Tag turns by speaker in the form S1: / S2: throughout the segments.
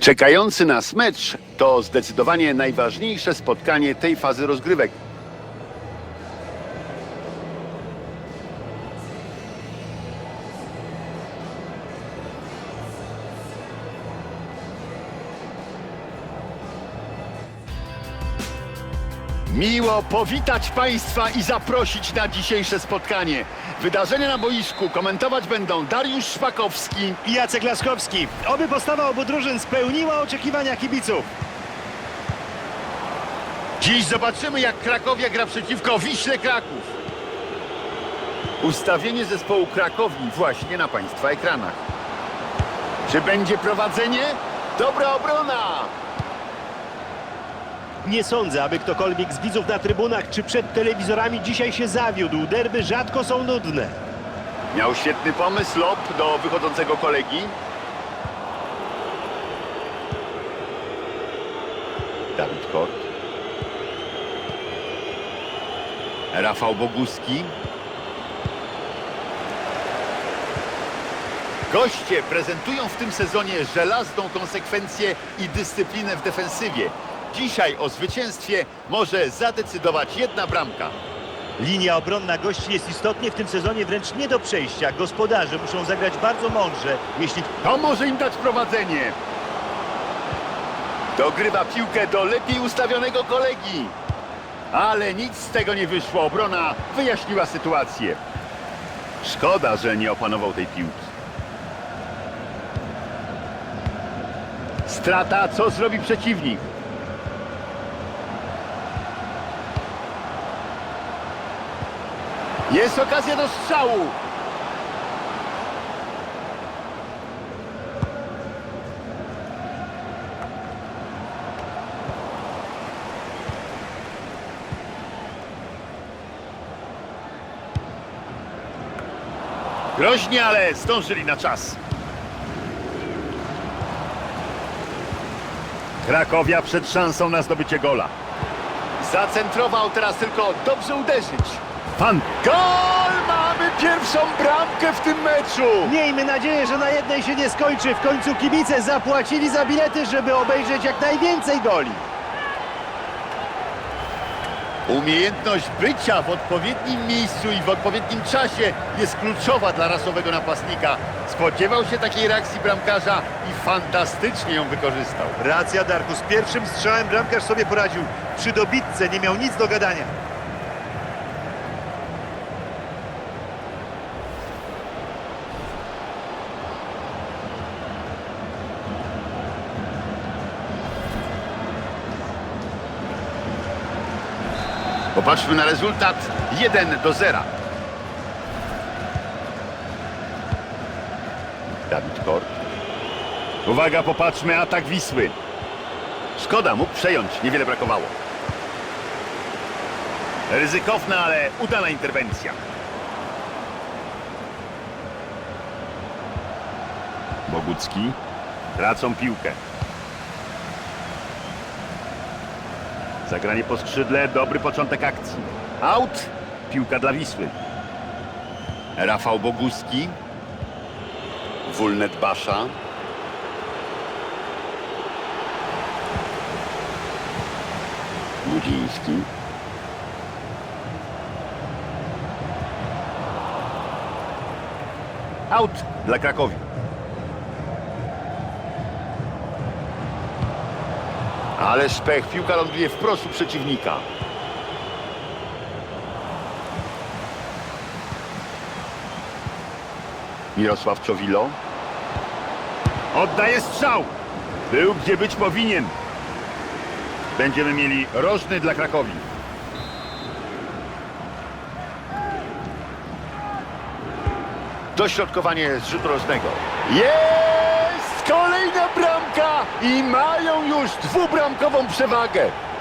S1: Czekający nas mecz to zdecydowanie najważniejsze spotkanie tej fazy rozgrywek. Miło powitać Państwa i zaprosić na dzisiejsze spotkanie. Wydarzenia na boisku komentować będą Dariusz Szpakowski,
S2: i Jacek Laskowski. Oby postawa obu drużyn spełniła oczekiwania kibiców.
S1: Dziś zobaczymy, jak Krakowia gra przeciwko Wiśle Kraków. Ustawienie zespołu Krakowi właśnie na Państwa ekranach. Czy będzie prowadzenie? Dobra obrona!
S2: Nie sądzę, aby ktokolwiek z widzów na trybunach czy przed telewizorami dzisiaj się zawiódł. Derby rzadko są nudne.
S1: Miał świetny pomysł lob do wychodzącego kolegi. Dawid Kort. Rafał Boguski. Goście prezentują w tym sezonie żelazną konsekwencję i dyscyplinę w defensywie. Dzisiaj o zwycięstwie może zadecydować jedna bramka.
S2: Linia obronna gości jest istotnie w tym sezonie wręcz nie do przejścia. Gospodarze muszą zagrać bardzo mądrze, jeśli
S1: To może im dać prowadzenie. Dogrywa piłkę do lepiej ustawionego kolegi. Ale nic z tego nie wyszło. Obrona wyjaśniła sytuację. Szkoda, że nie opanował tej piłki. Strata, co zrobi przeciwnik? Jest okazja do strzału. Groźnie, ale zdążyli na czas. Krakowia przed szansą na zdobycie gola. Zacentrował teraz tylko dobrze uderzyć. Fan. Gol! Mamy pierwszą bramkę w tym meczu!
S2: Miejmy nadzieję, że na jednej się nie skończy. W końcu kibice zapłacili za bilety, żeby obejrzeć jak najwięcej goli.
S1: Umiejętność bycia w odpowiednim miejscu i w odpowiednim czasie jest kluczowa dla rasowego napastnika. Spodziewał się takiej reakcji bramkarza i fantastycznie ją wykorzystał.
S2: Racja, Darku. Z pierwszym strzałem bramkarz sobie poradził. Przy dobitce nie miał nic do gadania.
S1: Popatrzmy na rezultat 1 do 0. Dawid Kort. Uwaga, popatrzmy, atak Wisły. Szkoda, mógł przejąć, niewiele brakowało. Ryzykowna, ale udana interwencja. Bogucki. Tracą piłkę. Zagranie po skrzydle, dobry początek akcji. Out, piłka dla Wisły. Rafał Boguski. Wulnet Basza. Budziński. Out dla Krakowi. Ale szpech, piłka ląduje wprost u przeciwnika. Mirosław Czowilo. Oddaje strzał. Był gdzie być powinien. Będziemy mieli rożny dla Krakowi. Dośrodkowanie z rzutu rożnego. Jest! Kolejna bramka! I mają już dwubramkową przewagę.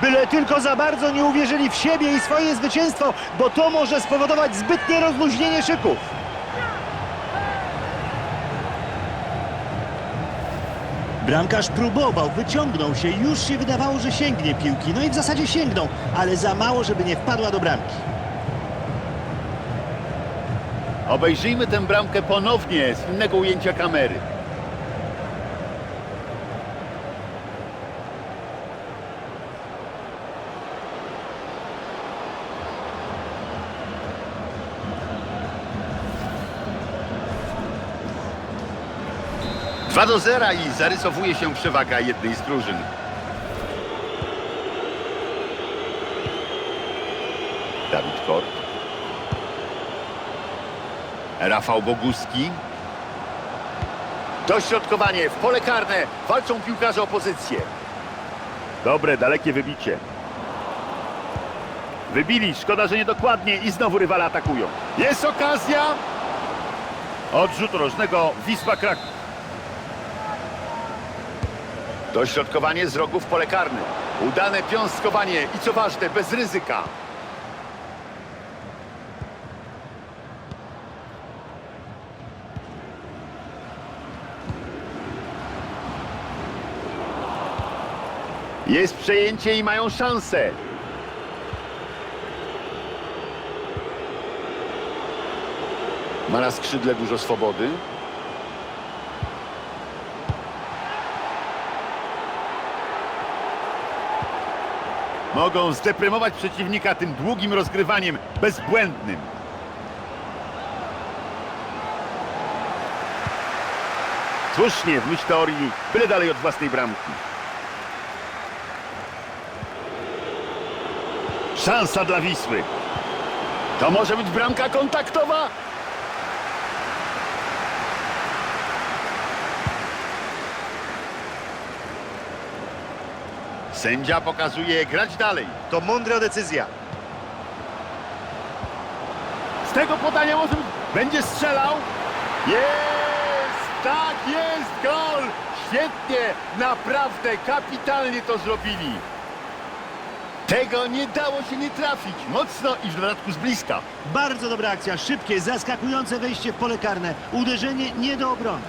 S2: Byle tylko za bardzo nie uwierzyli w siebie i swoje zwycięstwo, bo to może spowodować zbytnie rozluźnienie szyków. Bramkarz próbował, wyciągnął się, już się wydawało, że sięgnie piłki. No i w zasadzie sięgnął, ale za mało, żeby nie wpadła do bramki.
S1: Obejrzyjmy tę bramkę ponownie z innego ujęcia kamery. 2 do 0 i zarysowuje się przewaga jednej z drużyn. Dawid Kort. Rafał Boguski. Dośrodkowanie w pole karne. Walczą piłkarze o pozycję. Dobre, dalekie wybicie. Wybili, szkoda, że niedokładnie i znowu rywale atakują. Jest okazja. Odrzut rożnego Wisła Kraków. Dośrodkowanie z rogu w pole. Udane piąstkowanie i co ważne, bez ryzyka. Jest przejęcie i mają szansę. Ma na skrzydle dużo swobody. Mogą zdeprymować przeciwnika tym długim rozgrywaniem, bezbłędnym. Słusznie, w myśl teorii, byle dalej od własnej bramki. Szansa dla Wisły. To może być bramka kontaktowa? Sędzia pokazuje grać dalej.
S2: To mądra decyzja.
S1: Z tego podania może. Będzie strzelał. Jest! Tak jest! Gol! Świetnie! Naprawdę kapitalnie to zrobili. Tego nie dało się nie trafić. Mocno i w dodatku z bliska.
S2: Bardzo dobra akcja, szybkie, zaskakujące wejście w pole karne. Uderzenie nie do obrony.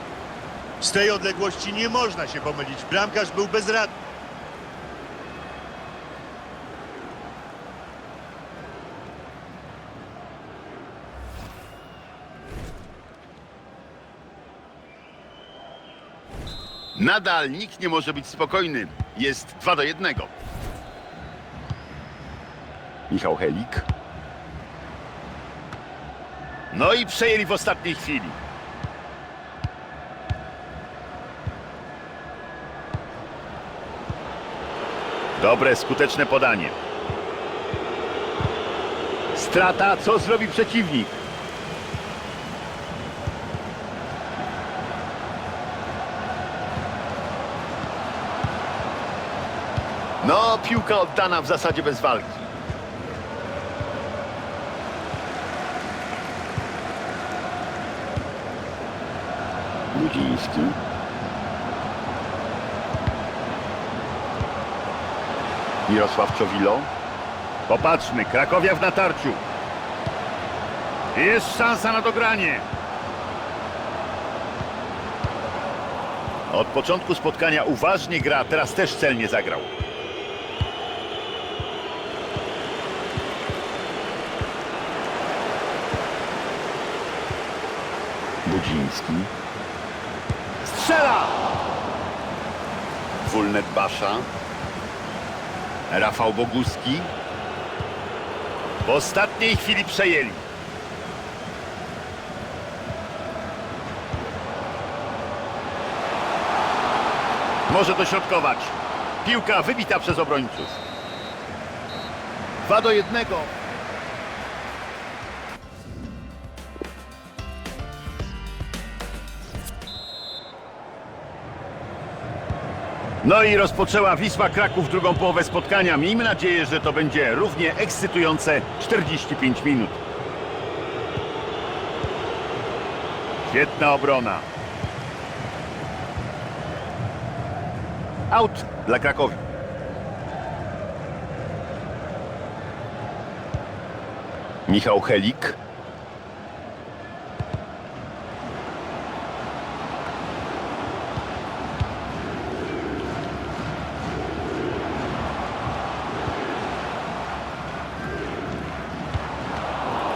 S2: Z tej odległości nie można się pomylić. Bramkarz był bezradny.
S1: Nadal nikt nie może być spokojny. Jest 2 do 1. Michał Helik. No i przejęli w ostatniej chwili. Dobre, skuteczne podanie. Strata, co zrobi przeciwnik? No, piłka oddana w zasadzie bez walki. Ludziński. Mirosław Czowilo. Popatrzmy, Krakowia w natarciu. Jest szansa na dogranie. Od początku spotkania uważnie gra, teraz też celnie zagrał. Budziński. Strzela! Wulnet Basza. Rafał Boguski. W ostatniej chwili przejęli. Może dośrodkować. Piłka wybita przez obrońców. 2 do 1. No i rozpoczęła Wisła Kraków drugą połowę spotkania. Miejmy nadzieję, że to będzie równie ekscytujące 45 minut. Świetna obrona. Out dla Krakowi. Michał Helik.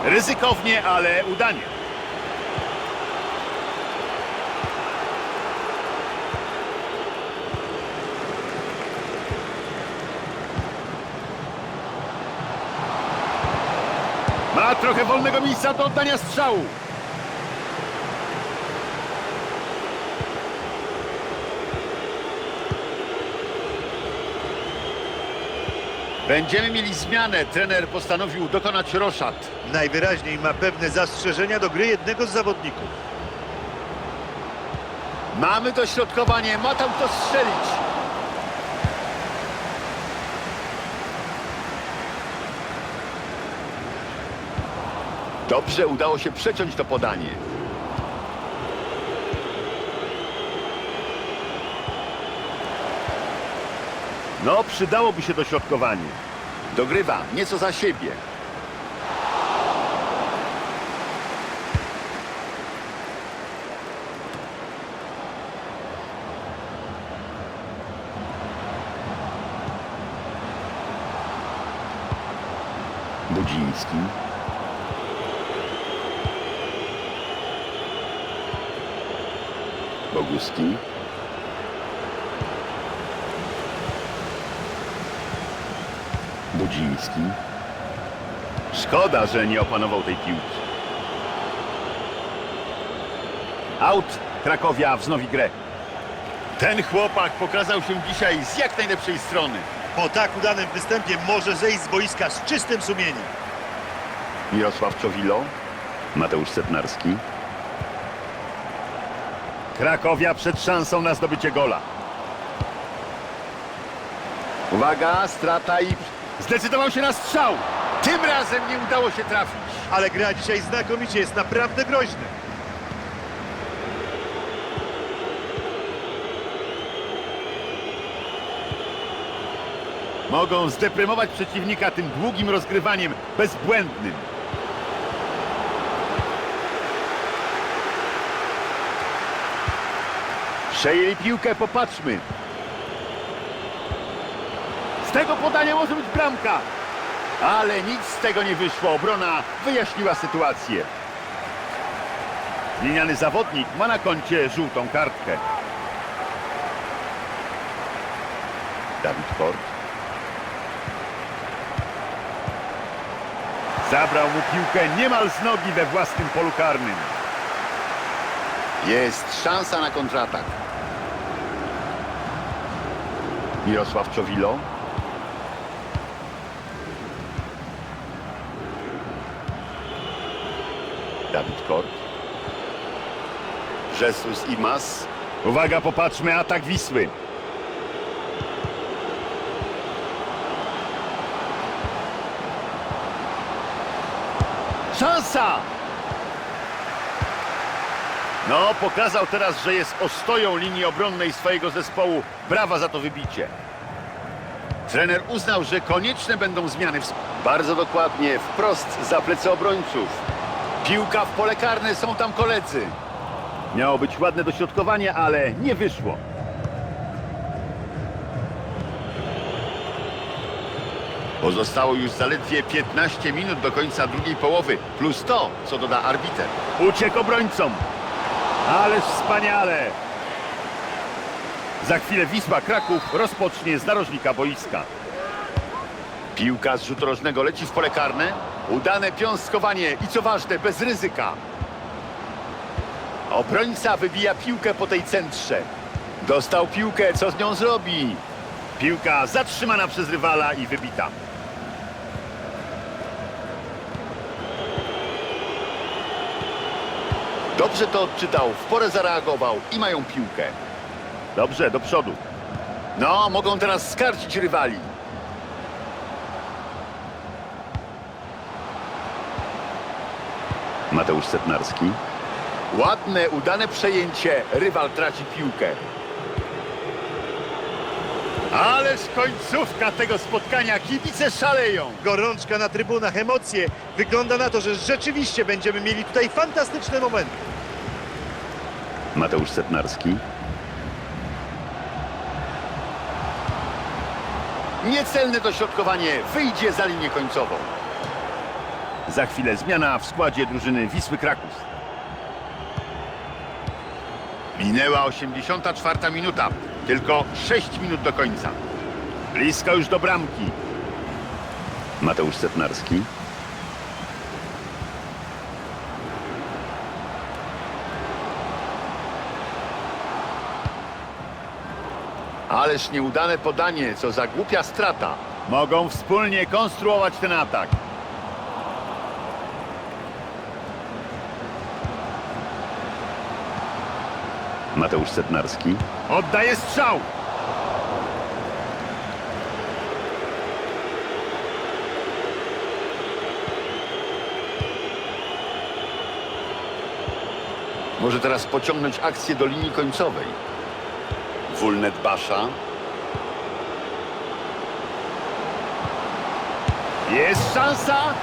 S1: Ryzykownie, ale udanie. Ma trochę wolnego miejsca do oddania strzału. Będziemy mieli zmianę. Trener postanowił dokonać roszad.
S2: Najwyraźniej ma pewne zastrzeżenia do gry jednego z zawodników.
S1: Mamy dośrodkowanie, ma tam kto strzelić. Dobrze udało się przeciąć to podanie. No, przydałoby się dośrodkowanie. Dogrywa nieco za siebie. Budziński. Boguski. Budziński. Szkoda, że nie opanował tej piłki. Out. Krakowia wznowi grę. Ten chłopak pokazał się dzisiaj z jak najlepszej strony.
S2: Po tak udanym występie może zejść z boiska z czystym sumieniem.
S1: Mirosław Czowilo, Mateusz Setnarski. Krakowia przed szansą na zdobycie gola. Uwaga, strata i zdecydował się na strzał. Tym razem nie udało się trafić.
S2: Ale gra dzisiaj znakomicie, jest naprawdę groźny.
S1: Mogą zdeprymować przeciwnika tym długim rozgrywaniem, bezbłędnym. Przejęli piłkę, popatrzmy. Z tego podania może być bramka. Ale nic z tego nie wyszło. Obrona wyjaśniła sytuację. Zmieniany zawodnik ma na koncie żółtą kartkę. Dawid Ford. Zabrał mu piłkę niemal z nogi we własnym polu karnym. Jest szansa na kontratak. Mirosław Czowilo. Kort. Jesus Imas. Uwaga, popatrzmy, atak Wisły. Szansa! No, pokazał teraz, że jest ostoją linii obronnej swojego zespołu. Brawa za to wybicie. Trener uznał, że konieczne będą zmiany. w- Bardzo dokładnie, wprost za plecy obrońców. Piłka w pole karne, są tam koledzy. Miało być ładne dośrodkowanie, ale nie wyszło. Pozostało już zaledwie 15 minut do końca drugiej połowy, plus to, co doda arbiter. Uciekł obrońcom. Ależ wspaniale! Za chwilę Wisła Kraków rozpocznie z narożnika boiska. Piłka z rzutu rożnego leci w pole karne. Udane piąstkowanie i co ważne, bez ryzyka. Obrońca wybija piłkę po tej centrze. Dostał piłkę, co z nią zrobi? Piłka zatrzymana przez rywala i wybita. Dobrze to odczytał, w porę zareagował i mają piłkę. Dobrze, do przodu. No, mogą teraz skarcić rywali. Mateusz Setnarski. Ładne, udane przejęcie. Rywal traci piłkę. Ależ końcówka tego spotkania. Kibice szaleją.
S2: Gorączka na trybunach, emocje. Wygląda na to, że rzeczywiście będziemy mieli tutaj fantastyczne momenty.
S1: Mateusz Setnarski. Niecelne dośrodkowanie wyjdzie za linię końcową. Za chwilę zmiana w składzie drużyny Wisły Kraków. Minęła 84 minuta. Tylko 6 minut do końca. Blisko już do bramki. Mateusz Setnarski. Ależ nieudane podanie, co za głupia strata. Mogą wspólnie konstruować ten atak. Mateusz Setnarski. Oddaje strzał. Może teraz pociągnąć akcję do linii końcowej. Wulnet Basza. Jest szansa!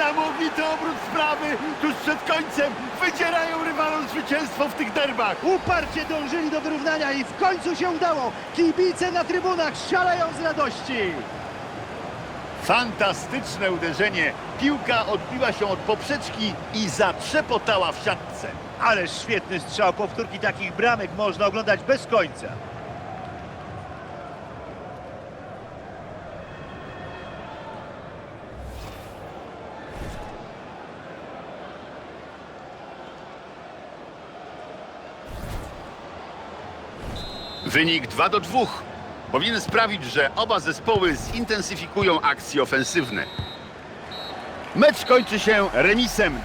S1: Niesamowity obrót sprawy! Tuż przed końcem wydzierają rywalom zwycięstwo w tych derbach!
S2: Uparcie dążyli do wyrównania i w końcu się udało. Kibice na trybunach szaleją z radości.
S1: Fantastyczne uderzenie! Piłka odbiła się od poprzeczki i zatrzepotała w siatce.
S2: Ależ świetny strzał. Powtórki takich bramek można oglądać bez końca.
S1: Wynik 2 do 2 powinien sprawić, że oba zespoły zintensyfikują akcje ofensywne. Mecz kończy się remisem.